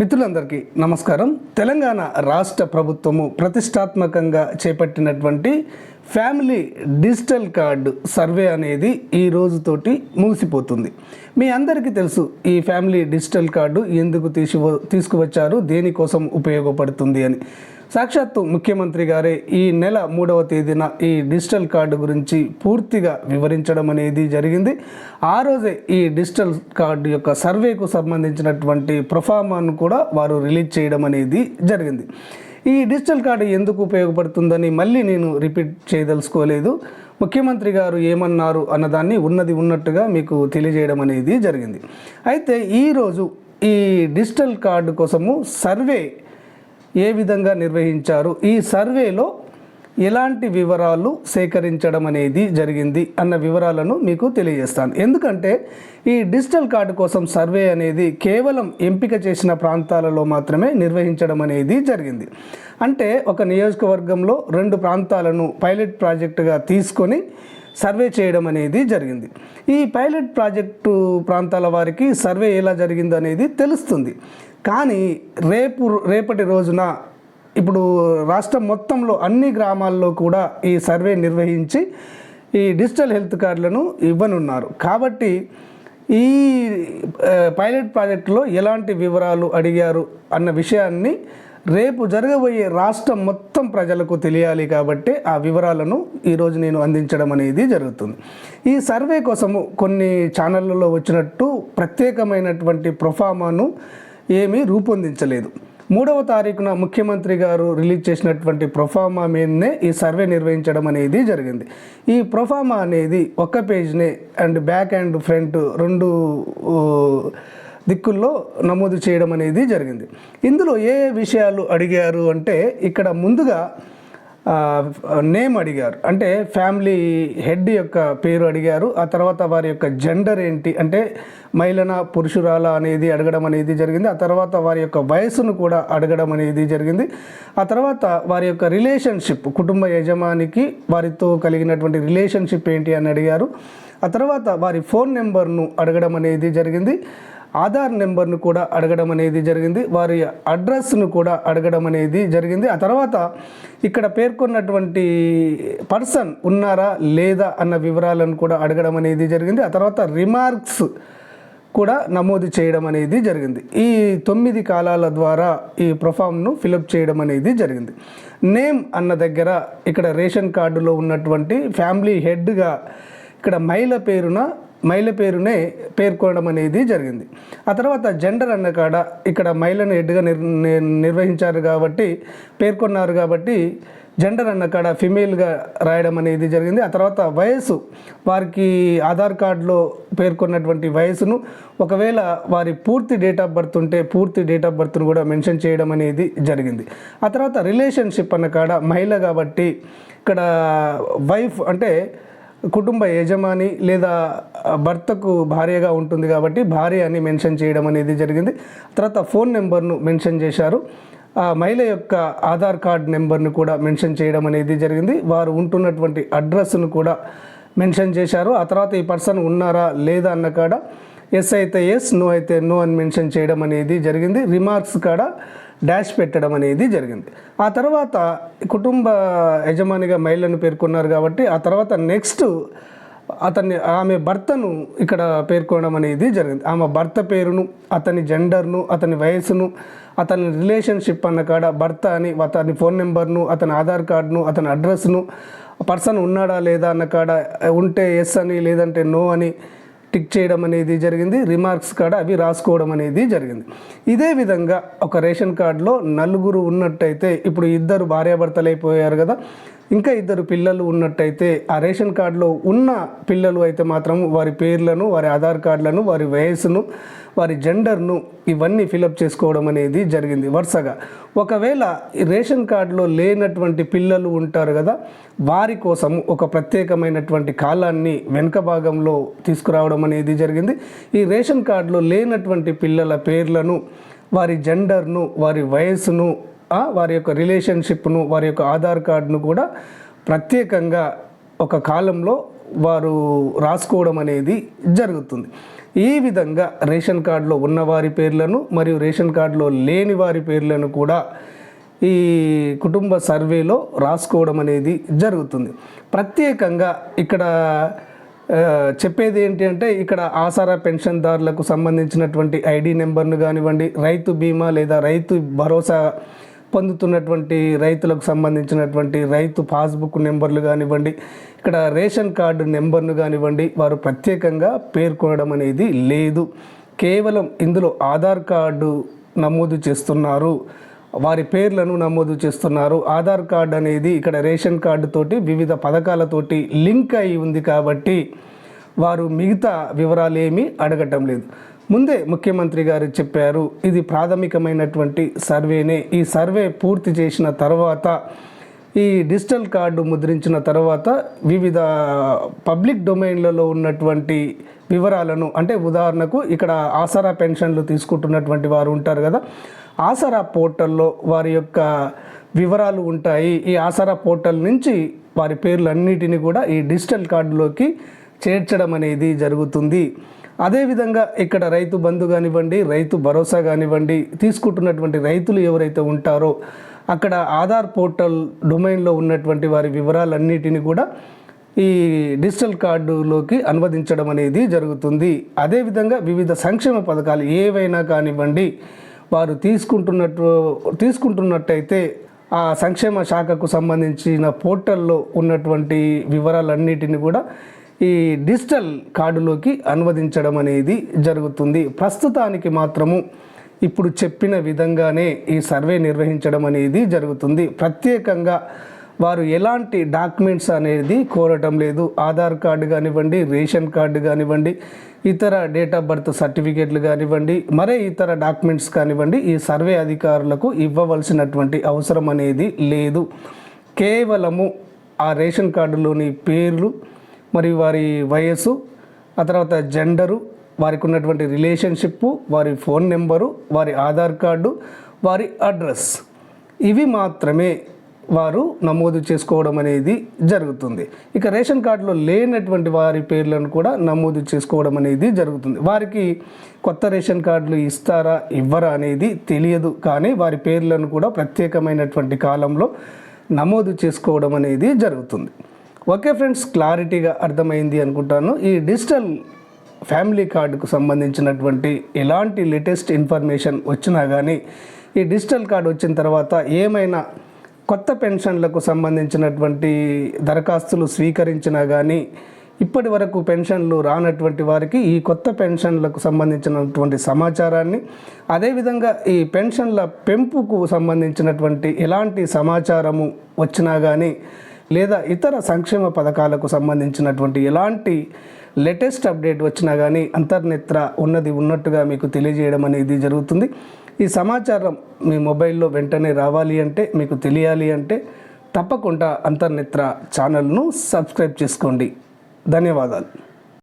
మిత్రులందరికీ నమస్కారం. తెలంగాణ రాష్ట్ర ప్రభుత్వము ప్రతిష్టాత్మకంగా చేపట్టినటువంటి ఫ్యామిలీ డిజిటల్ కార్డు సర్వే అనేది ఈ రోజుతోటి ముగిసిపోతుంది. మీ అందరికీ తెలుసు ఈ ఫ్యామిలీ డిజిటల్ కార్డు ఎందుకు తీసి తీసుకువచ్చారు దేనికోసం ఉపయోగపడుతుంది అని. సాక్షాత్తు ముఖ్యమంత్రి గారే ఈ నెల మూడవ తేదీన ఈ డిజిటల్ కార్డు గురించి పూర్తిగా వివరించడం అనేది జరిగింది. ఆ రోజే ఈ డిజిటల్ కార్డు యొక్క సర్వేకు సంబంధించినటువంటి ప్రొఫామాను కూడా వారు రిలీజ్ చేయడం అనేది జరిగింది. ఈ డిజిటల్ కార్డు ఎందుకు ఉపయోగపడుతుందని మళ్ళీ నేను రిపీట్ చేయదలుచుకోలేదు. ముఖ్యమంత్రి గారు ఏమన్నారు అన్నదాన్ని ఉన్నది ఉన్నట్టుగా మీకు తెలియజేయడం అనేది జరిగింది. అయితే ఈరోజు ఈ డిజిటల్ కార్డు కోసము సర్వే ఏ విధంగా నిర్వహించారు? ఈ సర్వేలో ఎలాంటి వివరాలు సేకరించడం అనేది జరిగింది అన్న వివరాలను మీకు తెలియజేస్తాను. ఎందుకంటే ఈ డిజిటల్ కార్డు కోసం సర్వే అనేది కేవలం ఎంపిక చేసిన ప్రాంతాలలో మాత్రమే నిర్వహించడం అనేది జరిగింది. అంటే ఒక నియోజకవర్గంలో రెండు ప్రాంతాలను పైలట్ ప్రాజెక్టుగా తీసుకొని సర్వే చేయడం అనేది జరిగింది. ఈ పైలట్ ప్రాజెక్టు ప్రాంతాల వారికి సర్వే ఎలా జరిగింది అనేది తెలుస్తుంది. కానీ రేపు రేపటి రోజున ఇప్పుడు రాష్ట్రం మొత్తంలో అన్ని గ్రామాల్లో కూడా ఈ సర్వే నిర్వహించి ఈ డిజిటల్ హెల్త్ కార్డులను ఇవ్వనున్నారు. కాబట్టి ఈ పైలట్ ప్రాజెక్టులో ఎలాంటి వివరాలు అడిగారు అన్న విషయాన్ని రేపు జరగబోయే రాష్ట్రం మొత్తం ప్రజలకు తెలియాలి కాబట్టి ఆ వివరాలను ఈరోజు నేను అందించడం అనేది జరుగుతుంది. ఈ సర్వే కోసము కొన్ని ఛానళ్ళలో వచ్చినట్టు ప్రత్యేకమైనటువంటి ప్రొఫామాను ఏమీ రూపొందించలేదు. మూడవ తారీఖున ముఖ్యమంత్రి గారు రిలీజ్ చేసినటువంటి ప్రొఫామా మీదనే ఈ సర్వే నిర్వహించడం అనేది జరిగింది. ఈ ప్రొఫామా అనేది ఒక్క పేజ్నే అండ్ బ్యాక్ అండ్ ఫ్రంట్ రెండు దిక్కుల్లో నమోదు చేయడం అనేది జరిగింది. ఇందులో ఏ ఏ విషయాలు అడిగారు అంటే ఇక్కడ ముందుగా నేమ్ అడిగారు. అంటే ఫ్యామిలీ హెడ్ యొక్క పేరు అడిగారు. ఆ తర్వాత వారి యొక్క జెండర్ ఏంటి? అంటే మహిళన పురుషురాల అనేది అడగడం అనేది జరిగింది. ఆ తర్వాత వారి యొక్క వయసును కూడా అడగడం అనేది జరిగింది. ఆ తర్వాత వారి యొక్క రిలేషన్షిప్ కుటుంబ యజమానికి వారితో కలిగినటువంటి రిలేషన్షిప్ ఏంటి అని అడిగారు. ఆ తర్వాత వారి ఫోన్ నెంబర్ను అడగడం అనేది జరిగింది. ఆధార్ నెంబర్ను కూడా అడగడం అనేది జరిగింది. వారి అడ్రస్ను కూడా అడగడం అనేది జరిగింది. ఆ తర్వాత ఇక్కడ పేర్కొన్నటువంటి పర్సన్ ఉన్నారా లేదా అన్న వివరాలను కూడా అడగడం అనేది జరిగింది. ఆ తర్వాత రిమార్క్స్ కూడా నమోదు చేయడం అనేది జరిగింది. ఈ తొమ్మిది కాలాల ద్వారా ఈ ప్రొఫామ్ను ఫిలప్ చేయడం అనేది జరిగింది. నేమ్ అన్న దగ్గర ఇక్కడ రేషన్ కార్డులో ఉన్నటువంటి ఫ్యామిలీ హెడ్గా ఇక్కడ మహిళ పేరున మహిళ పేరునే పేర్కొనడం అనేది జరిగింది. ఆ తర్వాత జెండర్ అన్న కాడ ఇక్కడ మహిళను హెడ్గా నిర్ నిర్- నిర్వహించారు కాబట్టి పేర్కొన్నారు కాబట్టి జెండర్ అన్న కాడ ఫిమేల్గా రాయడం అనేది జరిగింది. ఆ తర్వాత వయసు వారికి ఆధార్ కార్డులో పేర్కొన్నటువంటి వయసును ఒకవేళ వారి పూర్తి డేట్ ఆఫ్ బర్త్ ఉంటే పూర్తి డేట్ ఆఫ్ బర్త్ను కూడా మెన్షన్ చేయడం అనేది జరిగింది. ఆ తర్వాత రిలేషన్షిప్ అన్న కాడ మహిళ కాబట్టి ఇక్కడ వైఫ్ అంటే కుటుంబ యజమాని లేదా భర్తకు భార్యగా ఉంటుంది కాబట్టి భార్య అని మెన్షన్ చేయడం అనేది జరిగింది. తర్వాత ఫోన్ నెంబర్ను మెన్షన్ చేశారు. ఆ మహిళ యొక్క ఆధార్ కార్డ్ నెంబర్ను కూడా మెన్షన్ చేయడం అనేది జరిగింది. వారు ఉంటున్నటువంటి అడ్రస్ను కూడా మెన్షన్ చేశారు. ఆ తర్వాత ఈ పర్సన్ ఉన్నారా లేదా అన్న కాడ ఎస్ అయితే ఎస్ నో అయితే నో అని మెన్షన్ చేయడం అనేది జరిగింది. రిమార్క్స్ కాడ డాష్ పెట్టడం అనేది జరిగింది. ఆ తర్వాత కుటుంబ యజమానిగా మహిళను పేర్కొన్నారు కాబట్టి ఆ తర్వాత నెక్స్ట్ అతన్ని ఆమె భర్తను ఇక్కడ పేర్కొనడం అనేది జరిగింది. ఆమె భర్త పేరును అతని జెండర్ను అతని వయసును అతని రిలేషన్షిప్ అన్న కాడ భర్త అని అతని ఫోన్ నెంబర్ను అతని ఆధార్ కార్డును అతని అడ్రస్ను పర్సన్ ఉన్నాడా లేదా అన్న కాడ ఉంటే ఎస్ అని లేదంటే నో అని టిక్ చేయడం అనేది జరిగింది. రిమార్క్స్ కాడ అవి రాసుకోవడం అనేది జరిగింది. ఇదే విధంగా ఒక రేషన్ కార్డులో నలుగురు ఉన్నట్టయితే ఇప్పుడు ఇద్దరు భార్యాభర్తలు అయిపోయారు కదా. ఇంకా ఇద్దరు పిల్లలు ఉన్నట్టయితే ఆ రేషన్ కార్డులో ఉన్న పిల్లలు అయితే మాత్రం వారి పేర్లను వారి ఆధార్ కార్డులను వారి వయస్సును వారి జెండర్ను ఇవన్నీ ఫిలప్ చేసుకోవడం అనేది జరిగింది వరుసగా. ఒకవేళ రేషన్ కార్డులో లేనటువంటి పిల్లలు ఉంటారు కదా వారి కోసం ఒక ప్రత్యేకమైనటువంటి కాలాన్ని వెనుక భాగంలో తీసుకురావడం అనేది జరిగింది. ఈ రేషన్ కార్డులో లేనటువంటి పిల్లల పేర్లను వారి జెండర్ను వారి వయస్సును వారి యొక్క రిలేషన్షిప్ను వారి యొక్క ఆధార్ కార్డును కూడా ప్రత్యేకంగా ఒక కాలంలో వారు రాసుకోవడం అనేది జరుగుతుంది. ఈ విధంగా రేషన్ కార్డులో ఉన్న వారి పేర్లను మరియు రేషన్ కార్డులో లేని వారి పేర్లను కూడా ఈ కుటుంబ సర్వేలో రాసుకోవడం అనేది జరుగుతుంది. ప్రత్యేకంగా ఇక్కడ చెప్పేది ఏంటి అంటే ఇక్కడ ఆసరా పెన్షన్దారులకు సంబంధించినటువంటి ఐడి నెంబర్ను కానివ్వండి రైతు బీమా లేదా రైతు భరోసా పొందుతున్నటువంటి రైతులకు సంబంధించినటువంటి రైతు పాస్బుక్ నెంబర్లు కానివ్వండి ఇక్కడ రేషన్ కార్డు నెంబర్ను కానివ్వండి వారు ప్రత్యేకంగా పేర్కొనడం అనేది లేదు. కేవలం ఇందులో ఆధార్ కార్డు నమోదు చేస్తున్నారు. వారి పేర్లను నమోదు చేస్తున్నారు. ఆధార్ కార్డు అనేది ఇక్కడ రేషన్ కార్డుతోటి వివిధ పథకాలతోటి లింక్ అయి ఉంది కాబట్టి వారు మిగతా వివరాలు ఏమీ అడగటం లేదు. ముందే ముఖ్యమంత్రి గారు చెప్పారు ఇది ప్రాథమికమైనటువంటి సర్వేనే. ఈ సర్వే పూర్తి చేసిన తర్వాత ఈ డిజిటల్ కార్డు ముద్రించిన తర్వాత వివిధ పబ్లిక్ డొమైన్లలో ఉన్నటువంటి వివరాలను అంటే ఉదాహరణకు ఇక్కడ ఆసరా పెన్షన్లు తీసుకుంటున్నటువంటి వారు ఉంటారు కదా ఆసరా పోర్టల్లో వారి యొక్క వివరాలు ఉంటాయి. ఈ ఆసరా పోర్టల్ నుంచి వారి పేర్లన్నిటిని కూడా ఈ డిజిటల్ కార్డులోకి చేర్చడం అనేది జరుగుతుంది. అదేవిధంగా ఇక్కడ రైతు బంధు కానివ్వండి రైతు భరోసా కానివ్వండి తీసుకుంటున్నటువంటి రైతులు ఎవరైతే ఉంటారో అక్కడ ఆధార్ పోర్టల్ డొమైన్లో ఉన్నటువంటి వారి వివరాలన్నిటిని కూడా ఈ డిజిటల్ కార్డులోకి అనువదించడం అనేది జరుగుతుంది. అదేవిధంగా వివిధ సంక్షేమ పథకాలు ఏవైనా కానివ్వండి వారు తీసుకుంటున్నట్టు తీసుకుంటున్నట్టయితే ఆ సంక్షేమ శాఖకు సంబంధించిన పోర్టల్లో ఉన్నటువంటి వివరాలన్నిటిని కూడా ఈ డిజిటల్ కార్డులోకి అనువదించడం అనేది జరుగుతుంది. ప్రస్తుతానికి మాత్రము ఇప్పుడు చెప్పిన విధంగానే ఈ సర్వే నిర్వహించడం అనేది జరుగుతుంది. ప్రత్యేకంగా వారు ఎలాంటి డాక్యుమెంట్స్ అనేది కోరటం లేదు. ఆధార్ కార్డు కానివ్వండి రేషన్ కార్డు కానివ్వండి ఇతర డేట్ ఆఫ్ బర్త్ సర్టిఫికేట్లు కానివ్వండి మరే ఇతర డాక్యుమెంట్స్ కానివ్వండి ఈ సర్వే అధికారులకు ఇవ్వవలసినటువంటి అవసరం అనేది లేదు. కేవలము ఆ రేషన్ కార్డులోని పేర్లు మరియు వారి వయస్సు ఆ తర్వాత జెండరు వారికి ఉన్నటువంటి రిలేషన్షిప్ వారి ఫోన్ నెంబరు వారి ఆధార్ కార్డు వారి అడ్రస్ ఇవి మాత్రమే వారు నమోదు చేసుకోవడం అనేది జరుగుతుంది. ఇక రేషన్ కార్డులో లేనటువంటి వారి పేర్లను కూడా నమోదు చేసుకోవడం అనేది జరుగుతుంది. వారికి కొత్త రేషన్ కార్డులు ఇస్తారా ఇవ్వరా అనేది తెలియదు. కానీ వారి పేర్లను కూడా ప్రత్యేకమైనటువంటి కాలంలో నమోదు చేసుకోవడం అనేది జరుగుతుంది. ఓకే ఫ్రెండ్స్ క్లారిటీగా అర్థమైంది అనుకుంటాను. ఈ డిజిటల్ ఫ్యామిలీ కార్డుకు సంబంధించినటువంటి ఎలాంటి లేటెస్ట్ ఇన్ఫర్మేషన్ వచ్చినా కానీ ఈ డిజిటల్ కార్డు వచ్చిన తర్వాత ఏమైనా కొత్త పెన్షన్లకు సంబంధించినటువంటి దరఖాస్తులు స్వీకరించినా కానీ ఇప్పటి వరకు పెన్షన్లు రానటువంటి వారికి ఈ కొత్త పెన్షన్లకు సంబంధించినటువంటి సమాచారాన్ని అదేవిధంగా ఈ పెన్షన్ల పెంపుకు సంబంధించినటువంటి ఎలాంటి సమాచారము వచ్చినా కానీ లేదా ఇతర సంక్షేమ పథకాలకు సంబంధించినటువంటి ఎలాంటి లేటెస్ట్ అప్డేట్ వచ్చినా కానీ అంతర్నేత్ర ఉన్నది ఉన్నట్టుగా మీకు తెలియజేయడం అనేది జరుగుతుంది. ఈ సమాచారం మీ మొబైల్లో వెంటనే రావాలి అంటే మీకు తెలియాలి అంటే తప్పకుండా అంతర్నేత్ర ఛానల్ను సబ్స్క్రైబ్ చేసుకోండి. ధన్యవాదాలు.